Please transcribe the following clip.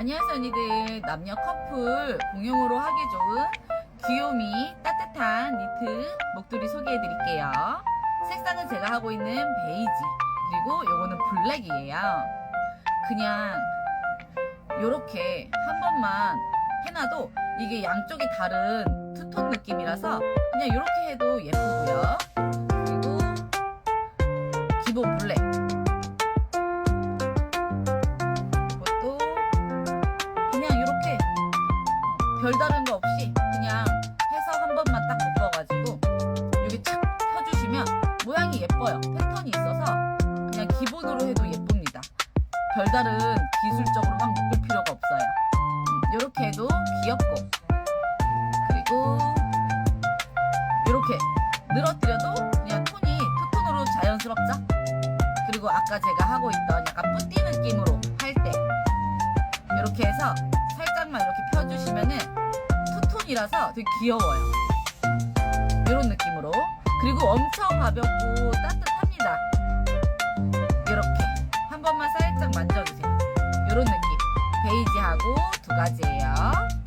안녕하세요 언니들. 남녀 커플 공용으로 하기 좋은 귀요미 따뜻한 니트 목도리 소개해 드릴게요. 색상은 제가 하고 있는 베이지 그리고 요거는 블랙이에요. 그냥 요렇게 한 번만 해놔도 이게 양쪽이 다른 투톤 느낌이라서 그냥 요렇게 해도 예쁘고요. 그리고 기본 블랙 별다른 거 없이 그냥 해서 한 번만 딱 묶어가지고 여기 착 펴주시면 모양이 예뻐요. 패턴이 있어서 그냥 기본으로 해도 예쁩니다. 별다른 기술적으로 막 묶을 필요가 없어요. 이렇게 해도 귀엽고 그리고 이렇게 늘어뜨려도 그냥 톤이 투톤으로 자연스럽죠? 그리고 아까 제가 하고 있던 약간 뿌띠 느낌으로 할 때 이렇게 해서 살짝만 이렇게 톤이라서 되게 귀여워요. 이런 느낌으로 그리고 엄청 가볍고 따뜻합니다. 이렇게 한 번만 살짝 만져주세요. 이런 느낌 베이지하고 두 가지예요.